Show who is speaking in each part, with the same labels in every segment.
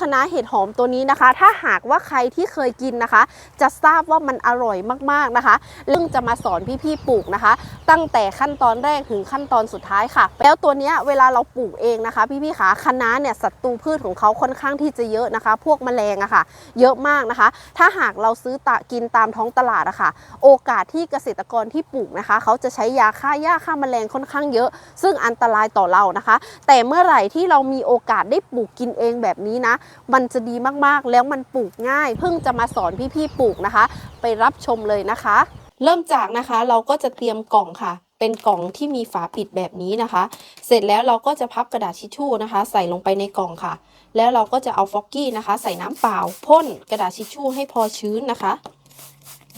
Speaker 1: คณะเห็ดหอมตัวนี้นะคะ ถ้าหากว่าใครที่เคยกินนะคะ จะทราบว่ามันอร่อยมากๆนะคะเรื่องจะมาสอนพี่ๆปลูกนะคะ ตั้งแต่ขั้นตอนแรกถึงขั้นตอนสุดท้ายค่ะ แล้วตัวนี้เวลาเราปลูกเองนะคะ พี่ๆขาคะน้าเนี่ยศัตรูพืชของเขาค่อนข้างที่จะเยอะนะคะ พวกแมลงอะค่ะ เยอะมากนะคะ ถ้าหากเราซื้อตะกินตามท้องตลาดอะค่ะ โอกาสที่เกษตรกรที่ปลูกนะคะ เขาจะใช้ยาฆ่าหญ้าฆ่าแมลงค่อนข้างเยอะ ซึ่งอันตรายต่อเรานะคะ แต่เมื่อไหร่ที่เรามีโอกาสได้ปลูกกินเองแบบนี้นะมันจะดีมากๆ แล้วมันปลูกง่าย เพิ่งจะมาสอนพี่ๆปลูกนะคะ ไปรับชมเลยนะคะ เริ่มจากนะคะเราก็จะเตรียมกล่องค่ะ เป็นกล่องที่มีฝาปิดแบบนี้นะคะ เสร็จแล้วเราก็จะพับกระดาษทิชชู่นะคะ ใส่ลงไปในกล่องค่ะ แล้วเราก็จะเอาฟอกกี้นะคะ ใส่น้ำเปล่าพ่นกระดาษทิชชู่ให้พอชื้นนะคะ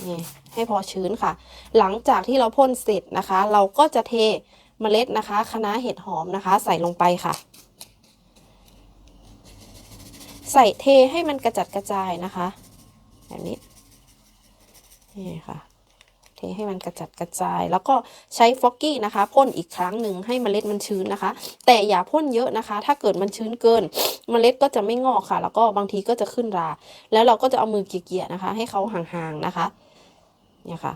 Speaker 1: นี่ให้พอชื้นค่ะ หลังจากที่เราพ่นเสร็จนะคะ เราก็จะเทเมล็ดนะคะคะน้าเห็ดหอมนะคะ ใส่ลงไปค่ะ ใส่เทให้มันกระจัดกระจายนะคะ แบบนี้นี่ค่ะ เทให้มันกระจัดกระจาย แล้วก็ใช้ฟอกกี้นะคะพ่นอีกครั้งหนึ่งให้เมล็ดมันชื้นนะคะ แต่อย่าพ่นเยอะนะคะ ถ้าเกิดมันชื้นเกินเมล็ดก็จะไม่งอกค่ะ แล้วก็บางทีก็จะขึ้นรา แล้วเราก็จะเอามือเกี่ยๆนะคะ ให้เขาห่างๆนะคะเนี่ยค่ะ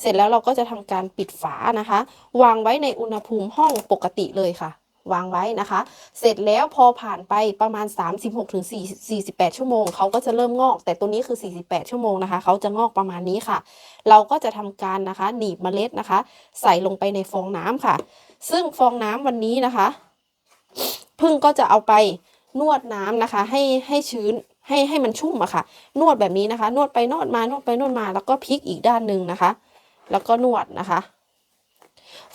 Speaker 1: เสร็จแล้วเราก็จะทำการปิดฝานะคะ วางไว้ในอุณหภูมิห้องปกติเลยค่ะ วางไว้นะคะ เสร็จแล้วพอผ่านไปประมาณ 36ถึง48 ชั่วโมงเขาก็จะเริ่มงอก แต่ตัวนี้คือ 48 ชั่วโมงนะคะเขาจะงอกประมาณนี้ค่ะ เราก็จะทำการนะคะหนีบเมล็ดนะคะ ใส่ลงไปในฟองน้ำค่ะ ซึ่งฟองน้ำวันนี้นะคะพึ่งก็จะเอาไปนวดน้ำนะคะ ให้ให้ชื้นให้ให้มันชุ่มอะค่ะ นวดแบบนี้นะคะ นวดไปนวดมานวดไปนวดมา แล้วก็พลิกอีกด้านหนึ่งนะคะ แล้วก็นวดนะคะ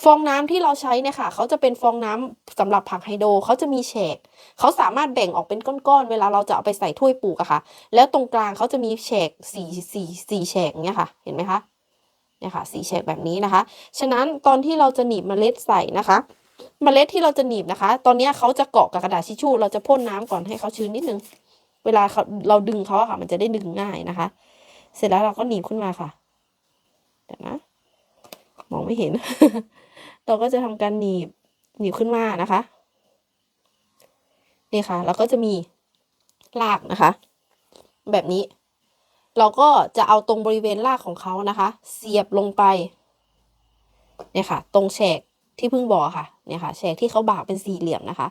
Speaker 1: ฟองน้ำที่เราใช้เนี่ยค่ะเขาจะเป็นฟองน้ำสำหรับผักไฮโดรเขาจะมีแฉกเขาสามารถแบ่งออกเป็นก้อนๆเวลาเราจะเอาไปใส่ถ้วยปลูกอะค่ะ แล้วตรงกลางเขาจะมีแฉกสี่สี่สี่แฉกเนี่ยค่ะ เห็นไหมคะเนี่ยค่ะสีแฉกแบบนี้นะคะ ฉะนั้นตอนที่เราจะหนีบเมล็ดใส่นะคะเมล็ดที่เราจะหนีบนะคะ ตอนนี้เขาจะเกาะกับกระดาษทิชชู่ เราจะพ่นน้ำก่อนให้เขาชื้นนิดนึง เวลาเขาเราดึงเขาอะค่ะ มันจะได้ดึงง่ายนะคะ เสร็จแล้วเราก็หนีบขึ้นมาค่ะ เดี๋ยวนะ มองไม่เห็น เราก็จะทำการหนีบหนีบขึ้นมานะคะนี่ค่ะแล้วก็จะมีรากนะคะ แบบนี้ เราก็จะเอาตรงบริเวณรากของเขานะคะ เสียบลงไปเนี่ยค่ะ ตรงแฉกที่เพิ่งบอกค่ะเนี่ยค่ะแฉกที่เขาบากเป็นสี่เหลี่ยมนะคะ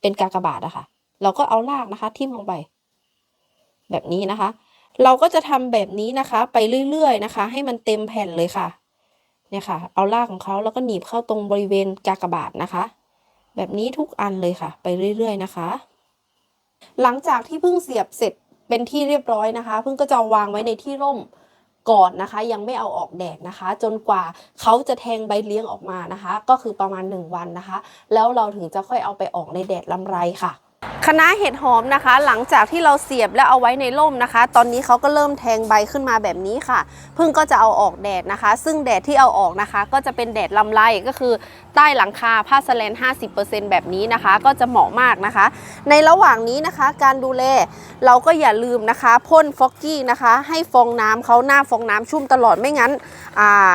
Speaker 1: เป็นกากบาทอะคะเราก็เอารากนะคะ ทิ่มลงไป แบบนี้นะคะ เราก็จะทำแบบนี้นะคะ ไปเรื่อยๆนะคะ ให้มันเต็มแผ่นเลยค่ะ เนี่ยค่ะ เอารากของเขาแล้วก็หนีบเข้าตรงบริเวณกากบาทนะคะ แบบนี้ทุกอันเลยค่ะ ไปเรื่อยๆนะคะ หลังจากที่เพิ่งเสียบเสร็จเป็นที่เรียบร้อยนะคะ เพิ่งก็จะวางไว้ในที่ร่มก่อนนะคะ ยังไม่เอาออกแดดนะคะ จนกว่าเขาจะแทงใบเลี้ยงออกมานะคะ ก็คือประมาณ 1 วันนะคะ แล้วเราถึงจะค่อยเอาไปออกในแดดลำไรค่ะ คณะเห็ดหอมนะคะ หลังจากที่เราเสียบแล้วเอาไว้ในร่มนะคะ ตอนนี้เขาก็เริ่มแทงใบขึ้นมาแบบนี้ค่ะพึ่งก็จะเอาออกแดดนะคะ ซึ่งแดดที่เอาออกนะคะ ก็จะเป็นแดดลำไรก็คือ ใต้หลังคาผ้าสแลน 50%แบบนี้นะคะ ก็จะเหมาะมากนะคะ ในระหว่างนี้นะคะ การดูแลเราก็อย่าลืมนะคะพ่นฟอกกี้นะคะ ให้ฟองน้ำเขาหน้าฟองน้ำชุ่มตลอดไม่งั้นอ่า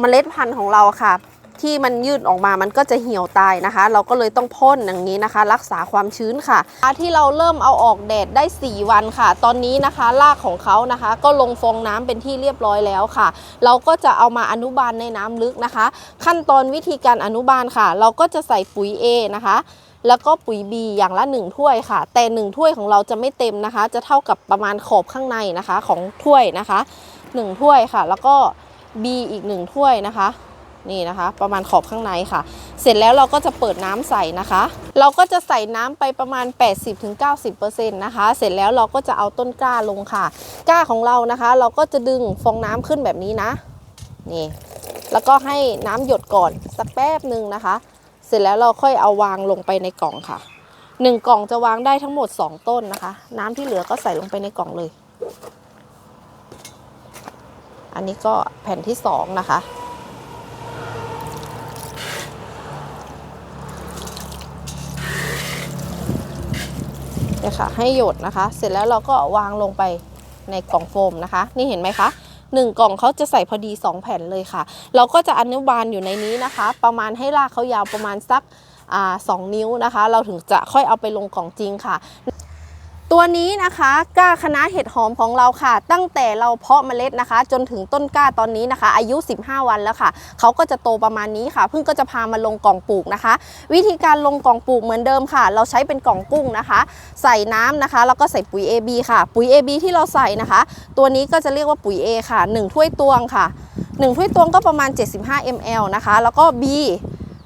Speaker 1: เมล็ดพันธุ์ของเราค่ะ ที่มันยืดออกมามันก็จะเหี่ยวตายนะคะ เราก็เลยต้องพ่นอย่างนี้นะคะ รักษาความชื้นค่ะ ที่เราเริ่มเอาออกแดดได้ 4 วันค่ะ ตอนนี้นะคะรากของเขานะคะ ก็ลงฟองน้ำเป็นที่เรียบร้อยแล้วค่ะ เราก็จะเอามาอนุบาลในน้ำลึกนะคะ ขั้นตอนวิธีการอนุบาลค่ะ เราก็จะใส่ปุ๋ย A นะคะแล้วก็ปุ๋ย B อย่างละ 1 ถ้วยค่ะ แต่ 1 ถ้วยของเราจะไม่เต็มนะคะ จะเท่ากับประมาณขอบข้างในนะคะของถ้วยนะคะ 1 ถ้วยค่ะ แล้วก็ B อีก 1 ถ้วยนะคะ นี่นะคะ ประมาณขอบข้างในค่ะ เสร็จแล้วเราก็จะเปิดน้ำใส่นะคะ เราก็จะใส่น้ำไปประมาณ 80-90%นะคะ เสร็จแล้วเราก็จะเอาต้นกล้าลงค่ะ กล้าของเรานะคะ เราก็จะดึงฟองน้ำขึ้นแบบนี้นะ นี่ แล้วก็ให้น้ำหยดก่อนสักแป๊บหนึ่งนะคะ เสร็จแล้วเราค่อยเอาวางลงไปในกล่องค่ะหนึ่งกล่องจะวางได้ทั้งหมด 2 ต้นนะคะ น้ำที่เหลือก็ใส่ลงไปในกล่องเลย อันนี้ก็แผ่นที่ 2 นะคะ เนี่ยค่ะให้หยดนะคะ เสร็จแล้วเราก็วางลงไปในกล่องโฟมนะคะ นี่เห็นไหมคะหนึ่งกล่องเขาจะใส่พอดี 2 แผ่นเลยค่ะ เราก็จะอนุบาลอยู่ในนี้นะคะ ประมาณให้ลากเขายาวประมาณสักสองนิ้วนะคะ เราถึงจะค่อยเอาไปลงกล่องจริงค่ะ ตัวนี้นะคะกล้าคณะเห็ดหอมของเราค่ะ ตั้งแต่เราเพาะเมล็ดนะคะ จนถึงต้นกล้าตอนนี้นะคะ อายุ 15 วันแล้วค่ะเขาก็จะโตประมาณนี้ค่ะ เพิ่งก็จะพามาลงกล่องปลูกนะคะ วิธีการลงกล่องปลูกเหมือนเดิมค่ะ เราใช้เป็นกล่องกุ้งนะคะ ใส่น้ำนะคะ แล้วก็ใส่ปุ๋ย AB ค่ะ ปุ๋ย AB ที่เราใส่นะคะ ตัวนี้ก็จะเรียกว่าปุ๋ย A ค่ะ 1 ถ้วยตวงค่ะ 1 ถ้วยตวงก็ประมาณ 75 ml นะคะ แล้วก็ B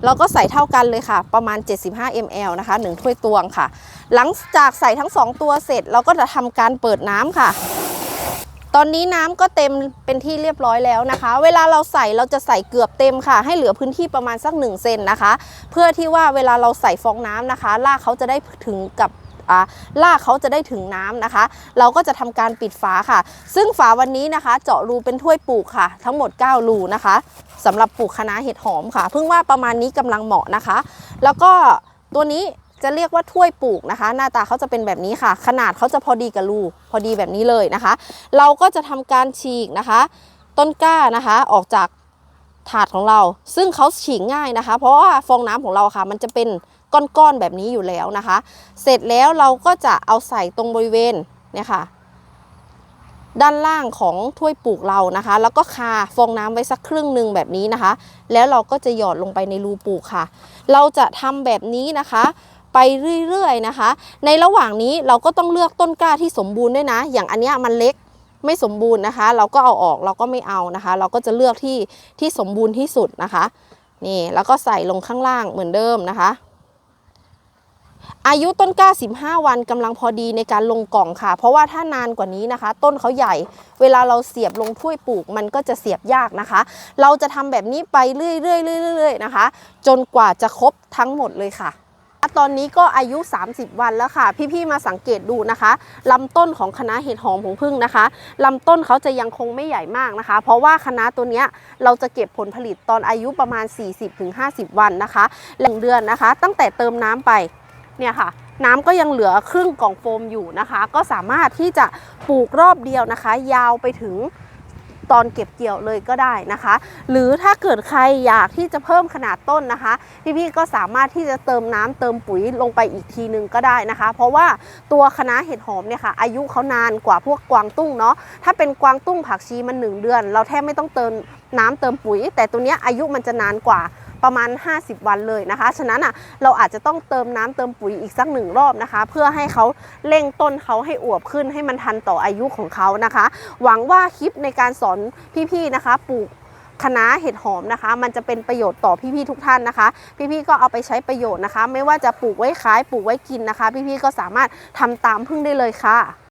Speaker 1: เราก็ใส่เท่ากันเลยค่ะ ประมาณ 75 ml นะคะ 1 ถ้วยตวงค่ะ หลังจากใส่ทั้ง 2 ตัวเสร็จ เราก็จะทำการเปิดน้ำค่ะ ตอนนี้น้ำก็เต็มเป็นที่เรียบร้อยแล้วนะคะ เวลาเราใส่เราจะใส่เกือบเต็มค่ะ ให้เหลือพื้นที่ประมาณสัก 1 เซนนะคะ เพื่อที่ว่าเวลาเราใส่ฟองน้ำนะคะรากเขาจะได้ถึงกับ อ่ารากเขาจะได้ถึงน้ำนะคะ เราก็จะทำการปิดฝาค่ะ ซึ่งฝาวันนี้นะคะ เจาะรูเป็นถ้วยปลูกค่ะ ทั้งหมด 9 รูนะคะสำหรับปลูกคะน้าเห็ดหอมค่ะ เพิ่งว่าประมาณนี้กำลังเหมาะนะคะ แล้วก็ตัวนี้จะเรียกว่าถ้วยปลูกนะคะ หน้าตาเขาจะเป็นแบบนี้ค่ะ ขนาดเขาจะพอดีกับรูพอดีแบบนี้เลยนะคะ เราก็จะทำการฉีกนะคะ ต้นกล้านะคะออกจากถาดของเรา ซึ่งเขาฉีกง่ายนะคะ เพราะว่าฟองน้ำของเราค่ะ มันจะเป็น ก้อนๆแบบนี้อยู่แล้วนะคะ เสร็จแล้วเราก็จะเอาใส่ตรงบริเวณเนี่ยค่ะ ด้านล่างของถ้วยปลูกเรานะคะ แล้วก็คาฟองน้ำไว้สักครึ่งหนึ่งแบบนี้นะคะ แล้วเราก็จะหยอดลงไปในรูปลูกค่ะ เราจะทำแบบนี้นะคะไปเรื่อยๆนะคะ ในระหว่างนี้เราก็ต้องเลือกต้นกล้าที่สมบูรณ์ด้วยนะ อย่างอันเนี้ยมันเล็กไม่สมบูรณ์นะคะ เราก็เอาออกเราก็ไม่เอานะคะ เราก็จะเลือกที่ที่สมบูรณ์ที่สุดนะคะ นี่แล้วก็ใส่ลงข้างล่างเหมือนเดิมนะคะ อายุต้นกล้า 15 วันกำลังพอดีในการลงกล่องค่ะ เพราะว่าถ้านานกว่านี้นะคะ ต้นเขาใหญ่ เวลาเราเสียบลงถ้วยปลูก มันก็จะเสียบยากนะคะ เราจะทำแบบนี้ไปเรื่อยๆเรื่อยๆนะคะ จนกว่าจะครบทั้งหมดเลยค่ะตอนนี้ก็อายุ 30 วันแล้วค่ะ พี่ๆมาสังเกตดูนะคะลำต้นของคณะเห็ดหอมของพึ่งนะคะลำต้นเขาจะยังคงไม่ใหญ่มากนะคะ เพราะว่าคณะตัวเนี้ยเราจะเก็บผลผลิตตอนอายุประมาณ 40-50 วันนะคะหนึ่งเดือนนะคะ ตั้งแต่เติมน้ำไป เนี่ยค่ะ น้ำก็ยังเหลือครึ่งกล่องโฟมอยู่นะคะ ก็สามารถที่จะปลูกรอบเดียวนะคะ ยาวไปถึงตอนเก็บเกี่ยวเลยก็ได้นะคะ หรือถ้าเกิดใครอยากที่จะเพิ่มขนาดต้นนะคะ พี่ๆก็สามารถที่จะเติมน้ำเติมปุ๋ยลงไปอีกทีนึงก็ได้นะคะ เพราะว่าตัวคณะเห็ดหอมเนี่ยค่ะ อายุเขานานกว่าพวกกวางตุ้งเนาะถ้าเป็นกวางตุ้งผักชีมันหนึ่งเดือน เราแทบไม่ต้องเติมน้ำเติมปุ๋ย แต่ตัวเนี้ยอายุมันจะนานกว่า ประมาณ 50 วันเลยนะคะ ฉะนั้นอะเราอาจจะต้องเติมน้ำเติมปุ๋ยอีกสักหนึ่งรอบนะคะ เพื่อให้เขาเร่งต้นเขาให้อวบขึ้นให้มันทันต่ออายุของเขานะคะ หวังว่าคลิปในการสอนพี่ๆนะคะปลูกคณะเห็ดหอมนะคะ มันจะเป็นประโยชน์ต่อพี่ๆทุกท่านนะคะ พี่ๆก็เอาไปใช้ประโยชน์นะคะ ไม่ว่าจะปลูกไว้ขายปลูกไว้กินนะคะ พี่ๆก็สามารถทำตามพึ่งได้เลยค่ะ